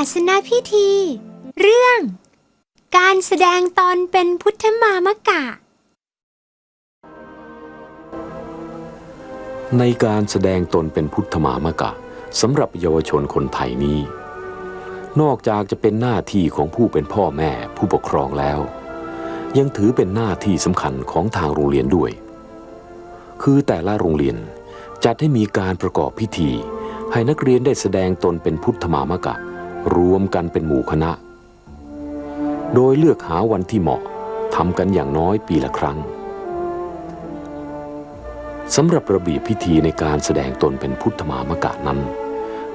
าสนพิธี เรื่อง การแสดงตอนเป็นพุทธมามกะ ในการแสดงตนเป็นพุทธมามกะสำหรับเยาวชนคนไทยนี้ นอกจากจะเป็นหน้าที่ของผู้เป็นพ่อแม่ผู้ปกครองแล้ว ยังถือเป็นหน้าที่สำคัญของทางโรงเรียนด้วย คือแต่ละโรงเรียนจัดให้มีการประกอบพิธีให้นักเรียนได้แสดงตนเป็นพุทธมามกะ รวมกันเป็นหมู่คณะ โดยเลือกหาวันที่เหมาะทำกันอย่างน้อยปีละครั้งสำหรับระเบียบพิธีในการแสดงตนเป็นพุทธมามกะนั้น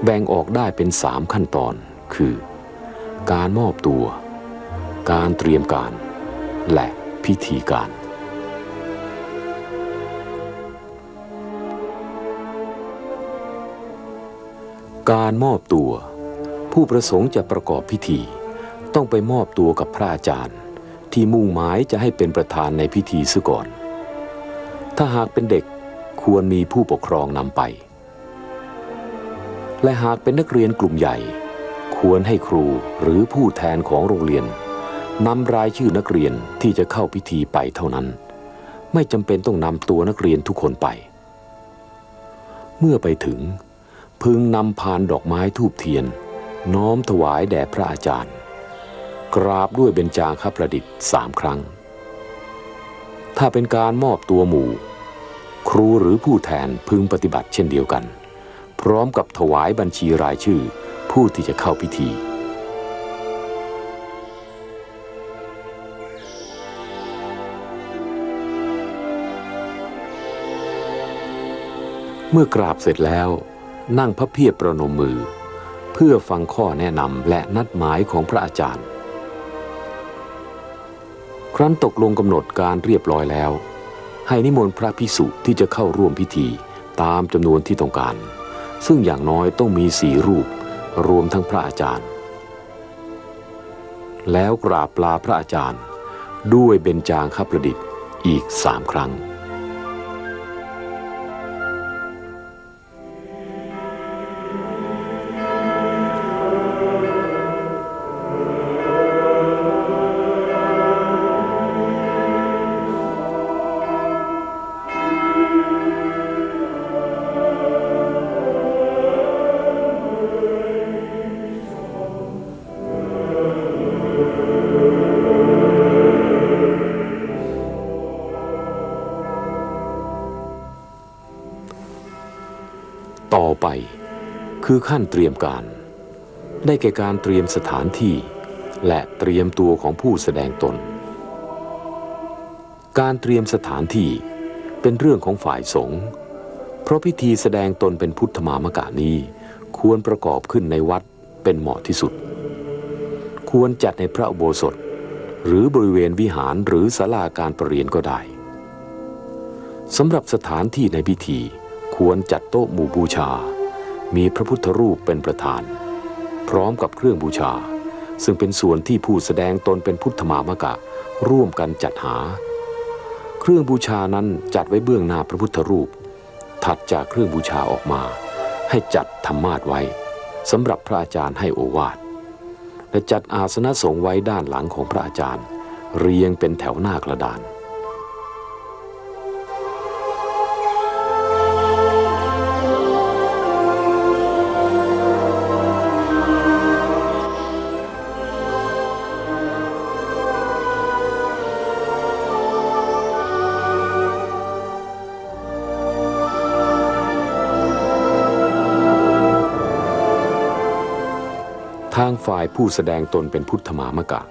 แบ่งออกได้เป็นสามขั้นตอน คือ การมอบตัว การเตรียมการ และพิธีการ การมอบตัว ผู้ประสงค์จะประกอบพิธี ต้องไปมอบตัวกับพระอาจารย์ ที่มุ่งหมายจะให้เป็นประธานในพิธีซะก่อน ถ้าหากเป็นเด็กควรมีผู้ปกครองนำไป และหากเป็นนักเรียนกลุ่มใหญ่ ควรให้ครูหรือผู้แทนของโรงเรียนนำรายชื่อนักเรียนที่จะเข้าพิธีไปเท่านั้น ไม่จำเป็นต้องนำตัวนักเรียนทุกคนไป เมื่อไปถึง พึงนำพานดอกไม้ทูบเทียน น้อมถวายแด่พระอาจารย์ กราบด้วยเบญจางคประดิษฐ์สามครั้ง ถ้าเป็นการมอบตัวหมู่ ครูหรือผู้แทนพึงปฏิบัติเช่นเดียวกัน พร้อมกับถวายบัญชีรายชื่อผู้ที่จะเข้าพิธีเมื่อกราบเสร็จแล้ว นั่งพระเพียบประนมมือ เพื่อฟังข้อแนะนำและนัดหมายของพระอาจารย์ ครั้นตกลงกำหนดการเรียบร้อยแล้ว ให้นิมนต์พระพิสุที่จะเข้าร่วมพิธีตามจำนวนที่ต้องการ ซึ่งอย่างน้อยต้องมีสี่รูป รวมทั้งพระอาจารย์ แล้วกราบลาพระอาจารย์ ด้วยเบญจางคประดิษฐ์อีกสามครั้ง คือขั้นเตรียมการ ได้แก่การเตรียมสถานที่ และเตรียมตัวของผู้แสดงตน การเตรียมสถานที่เป็นเรื่องของฝ่ายสงฆ์เพราะพิธีแสดงตนเป็นพุทธมามกะนี้ควรประกอบขึ้นในวัดเป็นเหมาะที่สุด ควรจัดในพระอุโบสถ หรือบริเวณวิหารหรือศาลาการประเรียนก็ได้สำหรับสถานที่ในพิธีควรจัดโต๊ะหมู่บูชา มีพระพุทธรูปเป็นประธาน พร้อมกับเครื่องบูชา ซึ่งเป็นส่วนที่ผู้แสดงตนเป็นพุทธมามกะ ร่วมกันจัดหา เครื่องบูชานั้นจัดไว้เบื้องหน้าพระพุทธรูป ถัดจากเครื่องบูชาออกมา ให้จัดธรรมาสไว้สำหรับพระอาจารย์ให้โอวาทและจัดอาสนะสงไว้ด้านหลังของพระอาจารย์ เรียงเป็นแถวหน้ากระดาน ผู้แสดงตนเป็นพุทธมามกะ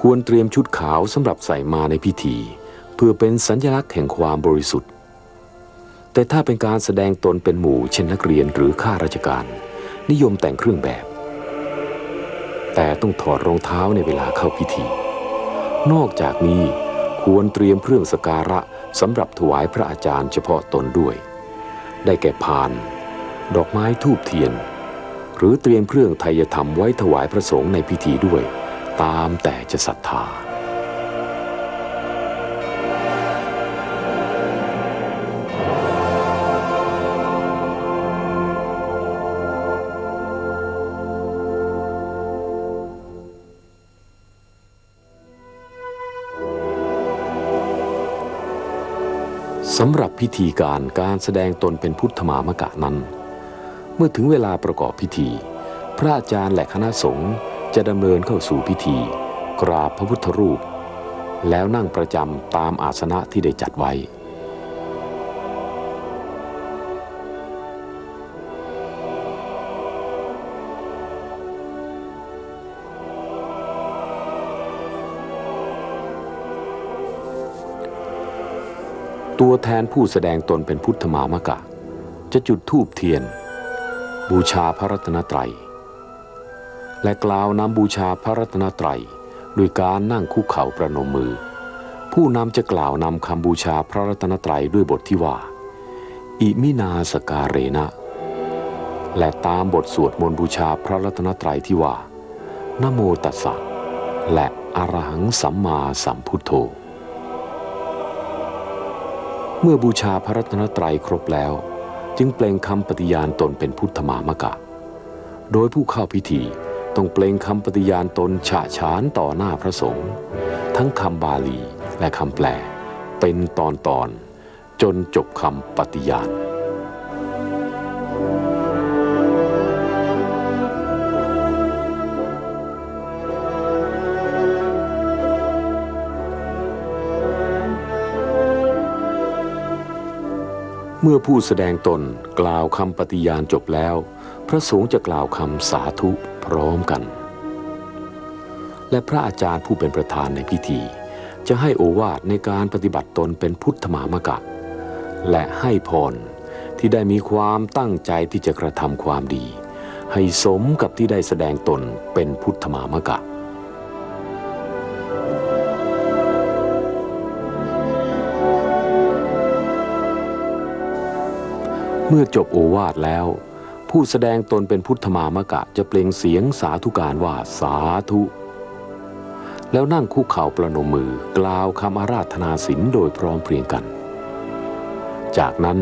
ควรเตรียมชุดขาวสำหรับใส่มาในพิธี เพื่อเป็นสัญลักษณ์แห่งความบริสุทธิ์ แต่ถ้าเป็นการแสดงตนเป็นหมู่เช่นนักเรียนหรือข้าราชการ นิยมแต่งเครื่องแบบ แต่ต้องถอดรองเท้าในเวลาเข้าพิธี นอกจากนี้ควรเตรียมเครื่องสการะสำหรับถวายพระอาจารย์เฉพาะตนด้วย ได้แก่พาน ดอกไม้ทูบเทียน รือเตรียมเครื่องไทยธรรมไว้ถวายพระสงฆ์ในพิธีด้วย ตามแต่จะศรัทธา สำหรับพิธีการการแสดงตนเป็นพุทธมามกะนั้น เมื่อถึงเวลาประกอบพิธี พระอาจารย์และคณะสงฆ์จะดำเนินเข้าสู่พิธี กราบพระพุทธรูป แล้วนั่งประจำตามอาสนะที่ได้จัดไว้ ตัวแทนผู้แสดงตนเป็นพุทธมามกะ จะจุดธูปเทียน บูชาพระรัตนตรัย และกล่าวนำบูชาพระรัตนตรัยโดยการนั่งคุกเข่าประนมมือ ผู้นำจะกล่าวนำคำบูชาพระรัตนตรัยด้วยบทที่ว่า อิมินาสกาเรนะ และตามบทสวดมนต์บูชาพระรัตนตรัยที่ว่านโมตัสสะและอรหังสัมมาสัมพุทโธ เมื่อบูชาพระรัตนตรัยครบแล้ว จึงเปล่งคำปฏิญาณตนเป็นพุทธมามกะ โดยผู้เข้าพิธีต้องเปล่งคำปฏิญาณตนฉะฉานต่อหน้าพระสงฆ์ทั้งคำบาลีและคำแปล เป็นตอนตอนๆจนจบคำปฏิญาณ เมื่อผู้แสดงตนกล่าวคำปฏิญาณจบแล้ว พระสงฆ์จะกล่าวคำสาธุพร้อมกัน และพระอาจารย์ผู้เป็นประธานในพิธี จะให้โอวาทในการปฏิบัติตนเป็นพุทธมามกะ และให้พรที่ได้มีความตั้งใจที่จะกระทำความดี ให้สมกับที่ได้แสดงตนเป็นพุทธมามกะ เมื่อจบโอวาทแล้ว ผู้แสดงตนเป็นพุทธมามกะจะเปล่งเสียงสาธุการว่าสาธุ แล้วนั่งคุกเข่าประนมมือกล่าวคำอาราธนาศีลโดยพร้อมเพรียงกัน จากนั้น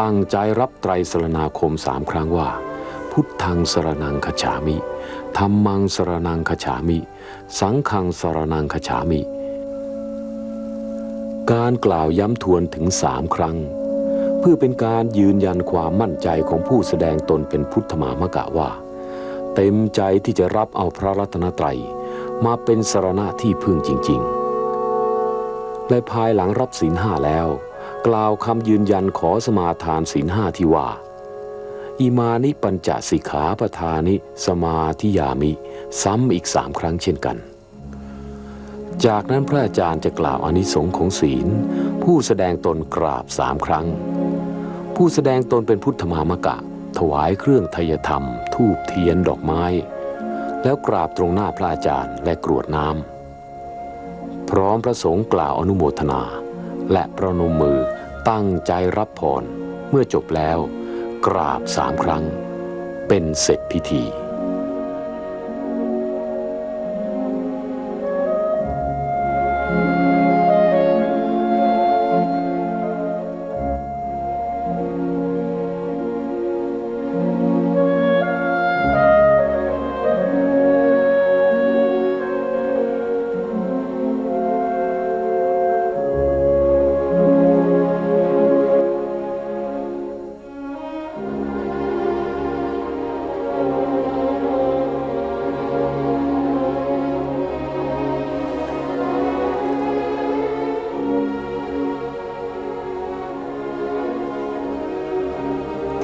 ตั้งใจรับไตรสรณาคมสามครั้งว่า พุทธังสรนังคฉามิธรรมังสรนังคฉามิ สังฆังสรนังคฉามิ การกล่าวย้ำทวนถึงสามครั้ง พื่อเป็นการยืนยันความมั่นใจของผู้แสดงตนเป็นพุทธมามกะว่า เต็มใจที่จะรับเอาพระรัตนตรัย มาเป็นสรณะที่พึ่งจริง ๆ และภายหลังรับศีลห้าแล้ว กล่าวคำยืนยันขอสมาทานศีลห้าที่ว่าอิมานิปัญจสิกขาปทานิ สมาธิยามิ ซ้ำอีกสามครั้งเช่นกัน จากนั้นพระอาจารย์จะกล่าวอนิสงส์ของศีล ผู้แสดงตนกราบสามครั้ง ผู้แสดงตนเป็นพุทธมามกะ ถวายเครื่องทยธรรม ทูบเทียนดอกไม้ แล้วกราบตรงหน้าพระอาจารย์และกรวดน้ำพร้อมพระสงฆ์กล่าวอนุโมทนา และประนมมือตั้งใจรับพรเมื่อจบแล้ว กราบสามครั้ง เป็นเสร็จพิธี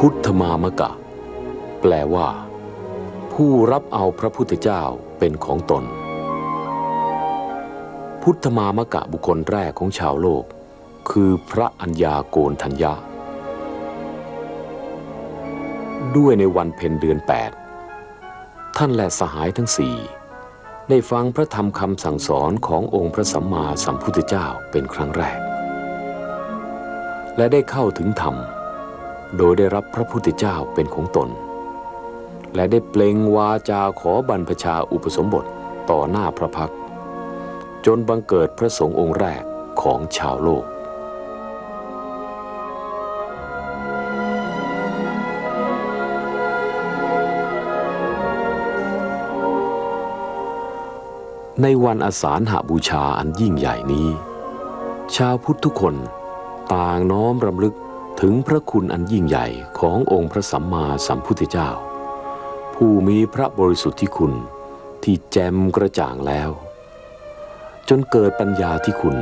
พุทธมามกะ แปลว่า ผู้รับเอาพระพุทธเจ้าเป็นของตน พุทธมามกะบุคคลแรกของชาวโลก คือพระอัญญาโกนทัญญาด้วยในวันเพ็ญเดือน 8 ท่านและสหายทั้งสี่ได้ฟังพระธรรมคำสั่งสอนขององค์พระสัมมาสัมพุทธเจ้าเป็นครั้งแรก และได้เข้าถึงธรรม โดยได้รับพระพุทธเจ้าเป็นของตน และได้เปล่งวาจาขอบรรพชาอุปสมบทต่อหน้าพระพักตร์จนบังเกิดพระสงฆ์องค์แรกของชาวโลกในวันอาสาฬหบูชาอันยิ่งใหญ่นี้ ชาวพุทธทุกคนต่างน้อมรำลึก ถึงพระคุณอันยิ่งใหญ่ขององค์พระสัมมาสัมพุทธเจ้า ผู้มีพระบริสุทธิคุณที่แจ่มกระจ่างแล้ว จนเกิดปัญญาที่คุณ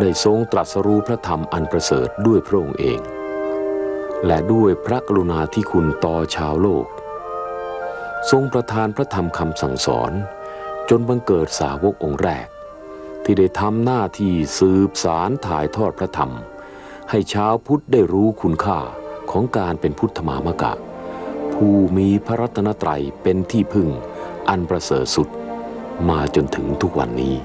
ได้ทรงตรัสรู้พระธรรมอันประเสริฐด้วยพระองค์เอง และด้วยพระกรุณาที่คุณต่อชาวโลก ทรงประทานพระธรรมคำสั่งสอน จนบังเกิดสาวกองค์แรก ที่ได้ทำหน้าที่สืบสารถ่ายทอดพระธรรม ให้ชาวพุทธได้รู้คุณค่าของการเป็นพุทธมามกะ ผู้มีพระรัตนตรัยเป็นที่พึ่งอันประเสริฐสุดมาจนถึงทุกวันนี้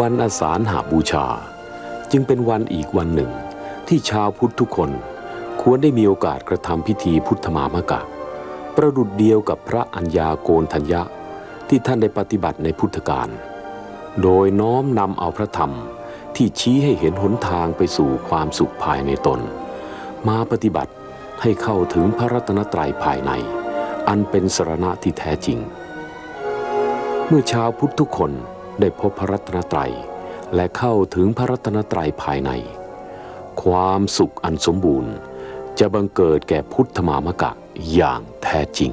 วันอาสาฬหาบูชา จึงเป็นวันอีกวันหนึ่งที่ชาวพุทธทุกคน ควรได้มีโอกาสกระทำพิธีพุทธมามกะ ประดุดเดียวกับพระอัญญาโกณทัญญะที่ท่านได้ปฏิบัติในพุทธกาลโดยน้อมนำเอาพระธรรมที่ชี้ให้เห็นหนทางไปสู่ความสุขภายในตน มาปฏิบัติให้เข้าถึงพระรัตนตรัยภายใน อันเป็นสรณะที่แท้จริง เมื่อชาวพุทธทุกคนได้พบพระรัตนตรัย และเข้าถึงพระรัตนตรัยภายใน ความสุขอันสมบูรณ์ จะบังเกิดแก่พุทธมามกะอย่างแท้จริง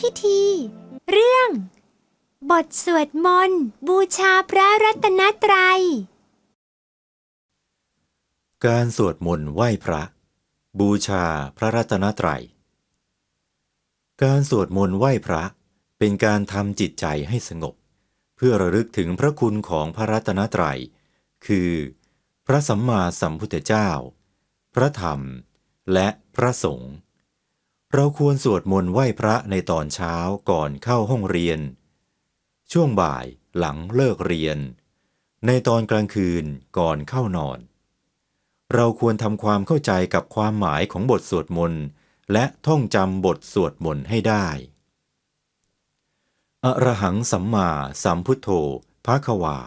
พิธี เรื่อง บทสวดมนต์ บูชาพระรัตนตรัย การสวดมนต์ไหว้พระ บูชาพระรัตนตรัย การสวดมนต์ไหว้พระ เป็นการทำจิตใจให้สงบ เพื่อระลึกถึงพระคุณของพระรัตนตรัย คือ พระสัมมาสัมพุทธเจ้า พระธรรม และพระสงฆ์ เราควรสวดมนต์ไหว้พระในตอนเช้าก่อนเข้าห้องเรียน ช่วงบ่ายหลังเลิกเรียน ในตอนกลางคืนก่อนเข้านอน เราควรทำความเข้าใจกับความหมายของบทสวดมนต์และท่องจำบทสวดมนต์ให้ได้ อรหังสัมมาสัมพุทโธภาควา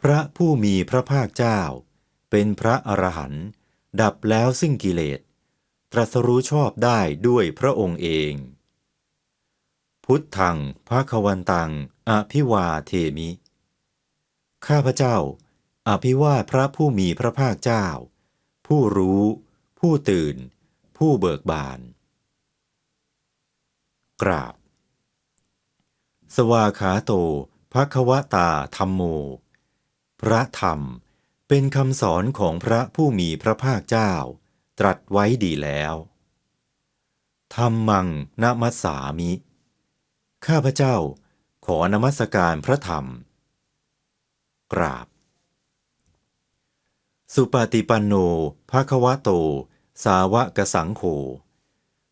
พระผู้มีพระภาคเจ้า เป็นพระอรหันต์ดับแล้วซึ่งกิเลส รัสรู้ชอบได้ด้วยพระองค์เอง พุทธังภาควันตัง อภิวาเทมิ ข้าพเจ้า อภิวาทพระผู้มีพระภาคเจ้า ผู้รู้ ผู้ตื่น ผู้เบิกบาน กราบ สวาขาโตภควตาธรรมโม พระธรรมเป็นคำสอนของพระผู้มีพระภาคเจ้า ตรัสไว้ดีแล้วธรรมังนามัสสามิ ข้าพเจ้าขอนมัสการพระธรรม กราบ สุปฏิปันโนภาควะโต สาวกสังโฆ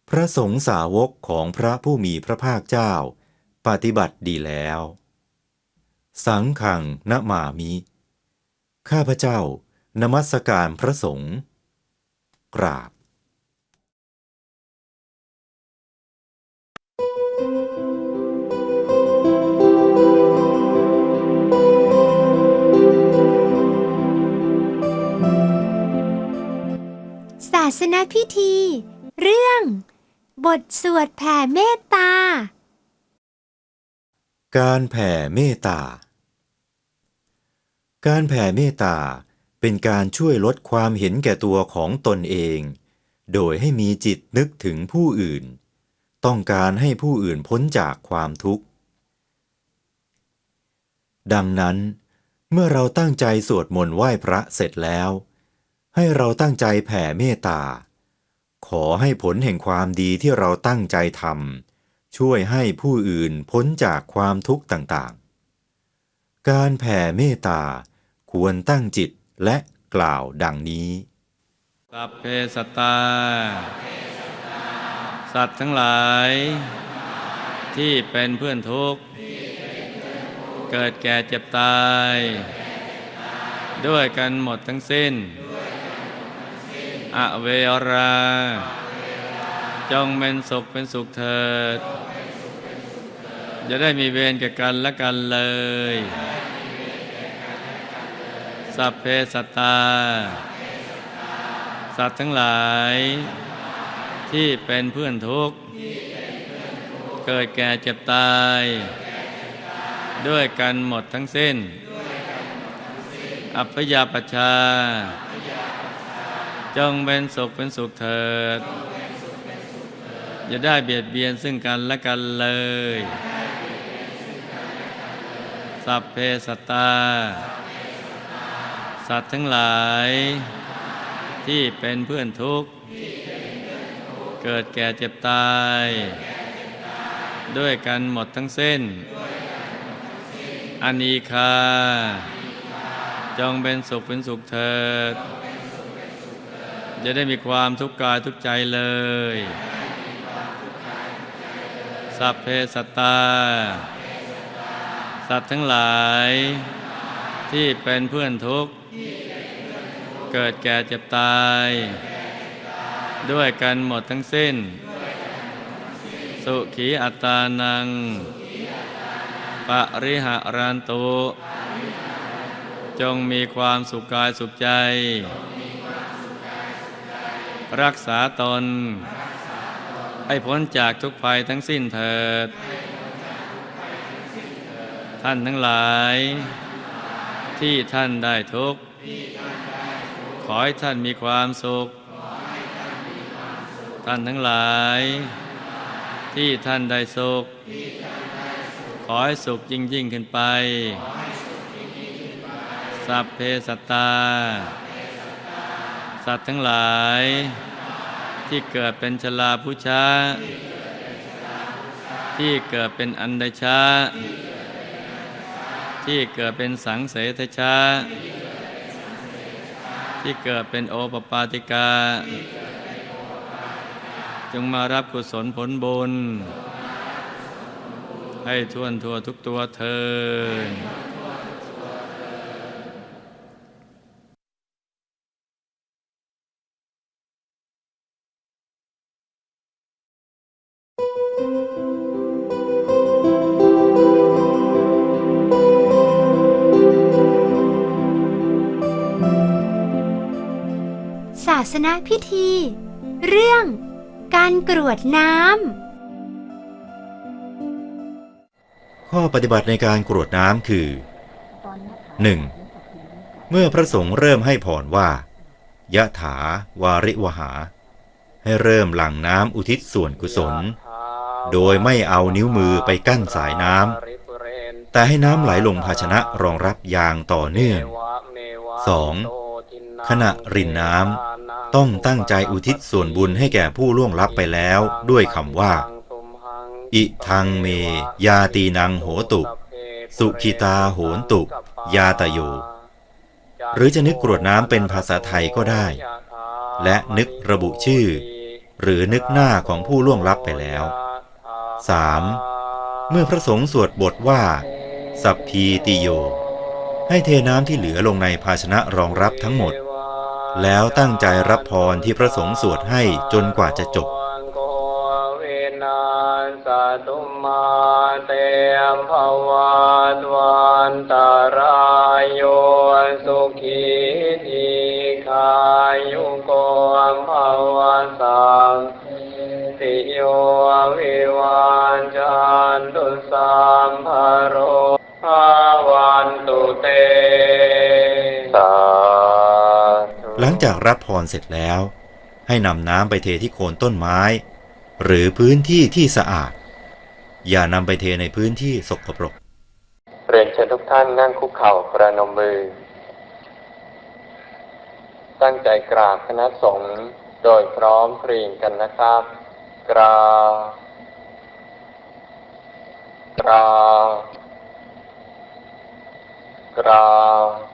พระสงฆ์สาวกของพระผู้มีพระภาคเจ้า ปฏิบัติดีแล้ว สังขังนมามิ ข้าพเจ้านมัสการพระสงฆ์ กราบสนพิธี เรื่อง บทสวดแผ่เมตตา การแผ่เมตตา การแผ่เมตตา เป็นการช่วยลดความเห็นแก่ตัวของตนเอง โดยให้มีจิตนึกถึงผู้อื่น ต้องการให้ผู้อื่นพ้นจากความทุกข์ ดังนั้น เมื่อเราตั้งใจสวดมนต์ไหว้พระเสร็จแล้ว ให้เราตั้งใจแผ่เมตตา ขอให้ผลแห่งความดีที่เราตั้งใจทำช่วยให้ผู้อื่นพ้นจากความทุกข์ต่างๆ การแผ่เมตตาควรตั้งจิต และกล่าวดังนี้ สัพเพสตา สัตว์ทั้งหลาย ที่เป็นเพื่อนทุกข์ เกิดแก่เจ็บตาย ด้วยกันหมดทั้งสิ้น อเวรา จงเป็นสุขเป็นสุขเถิดจะได้มีเวรแก่กันและกันเลย สัพเพสตตา สัตว์ทั้งหลาย ที่เป็นเพื่อนทุกข์ เกิดแก่เจ็บตาย ด้วยกันหมดทั้งสิ้น อัพยาปชชาจงเป็นสุขเป็นสุขเถิด อย่าได้เบียดเบียนซึ่งกันและกันเลยสัพเพสัตตา สัตว์ทั้งหลาย ที่เป็นเพื่อนทุกข์ เกิดแก่เจ็บตาย ด้วยกันหมดทั้งเส้น อานีคา จงเป็นสุขเป็นสุขเถิด จะได้มีความทุกข์กายทุกใจเลย สัพเพสัตตา สัตว์ทั้งหลายที่เป็นเพื่อนทุกข์ เกิดแก่เจ็บตาย ด้วยกันหมดทั้งสิ้น สุขีอัตานังปริหารันตุ จงมีความสุขกายสุขใจ รักษาตน ให้พ้นจากทุกภัยทั้งสิ้นเถิด ท่านทั้งหลายที่ท่านได้ทุกข์ ขอให้ท่านมีความสุข ท่านทั้งหลาย ที่ท่านได้สุข ขอให้สุขยิ่งยิ่งขึ้นไป สัพเพสัตตา สัตว์ทั้งหลาย ที่เกิดเป็นชลาผู้ช้า ที่เกิดเป็นอันใดช้า ที่เกิดเป็นสังเสทชา ที่เกิดเป็นโอปปาติกา จงมารับกุศลผลบุญ ให้ทวนทัวทุกตัวเธอ พิธี เรื่อง การกรวดน้ำ ข้อปฏิบัติในการกรวดน้ำคือ 1. เมื่อพระสงฆ์เริ่มให้พรว่ายะถาวาริวหา ให้เริ่มหลั่งน้ำอุทิศส่วนกุศล โดยไม่เอานิ้วมือไปกั้นสายน้ำ แต่ให้น้ำไหลลงภาชนะรองรับอย่างต่อเนื่อง 2. ขณะรินน้ำ ต้องตั้งใจอุทิศส่วนบุญให้แก่ผู้ล่วงลับไปแล้วด้วยคำว่า อิทังเม ยาตีนังโหตุ สุขิตาโหนตุ ยาตโย หรือจะนึกกรวดน้ำเป็นภาษาไทยก็ได้ และนึกระบุชื่อ หรือนึกหน้าของผู้ล่วงลับไปแล้ว 3. เมื่อพระสงฆ์สวดบทว่า สัพพีติโย ให้เทน้ำที่เหลือลงในภาชนะรองรับทั้งหมด แล้วตั้งใจรับพรที่พระสงฆ์สวดให้จนกว่าจะจบโกวินาสตุมาเตมภวัตวันตารายโยสุขีทีทายุโกภาวะสังติโยวิวันจันตุสัมภโรภาวันตุเต งจากรับพรเสร็จแล้ว ให้นำน้ำไปเทที่โคนต้นไม้ หรือพื้นที่ที่สะอาด อย่านำไปเทในพื้นที่สกปรกเรียนเชิญทุกท่านนั่งคุกเข่าประนมมือ ตั้งใจกราบคณะสงฆ์โดยพร้อมเพรียงกันนะครับ กราบกราบกราบ